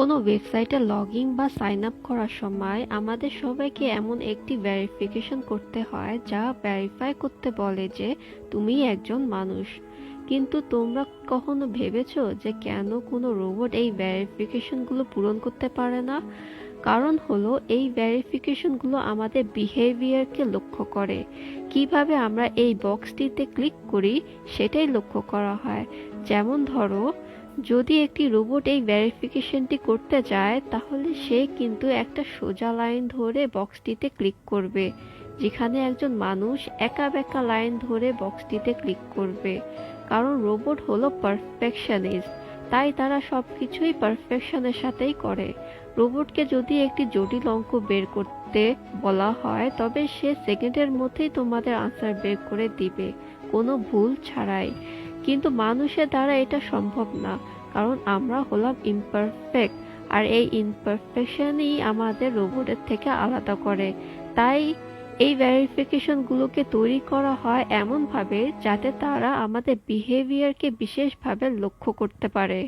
কোনো ওয়েবসাইটে log in বা সাইন আপ করার সময় আমাদের সবাইকে এমন একটি ভেরিফিকেশন করতে হয় যা ভেরিফাই করতে বলে যে তুমি একজন মানুষ। কিন্তু তোমরা কখনো ভেবেছো যে কেন কোনো রোবট এই ভেরিফিকেশনগুলো পূরণ করতে পারে না? কারণ হলো এই ভেরিফিকেশনগুলো আমাদের বিহেভিয়ারকে লক্ষ্য করে। কীভাবে আমরা এই বক্সটিতে ক্লিক করি সেটাই লক্ষ্য করা হয়। যেমন ধরো যদি একটি রোবট এই ভেরিফিকেশনটি করতে যায় তাহলে সে কিন্তু একটা সোজা লাইন ধরে বক্সটিতে ক্লিক করবে, যেখানে একজন মানুষ একা বেকা লাইন ধরে বক্সটিতে ক্লিক করবে। কারণ রোবট হলো পারফেকশনিস্ট তাই তারা সব কিছুই পারফেকশনের সাথেই করে। রোবটকে যদি একটি জটিল অঙ্ক বের করতে বলা হয়, তবে সে সেকেন্ডের মধ্যেই তোমাদের আনসার বের করে দিবে, কোনো ভুল ছাড়াই। কিন্তু মানুষের দ্বারা এটা সম্ভব না। কারণ আমরা হলাম ইমপারফেক্ট আর এই ইমপারফেকশনই আমাদের রোবটের থেকে আলাদা করে। তাই এই ভ্যারিফিকেশনগুলোকে তৈরি করা হয় এমনভাবে যাতে তারা আমাদের বিহেভিয়ারকে বিশেষভাবে লক্ষ্য করতে পারে।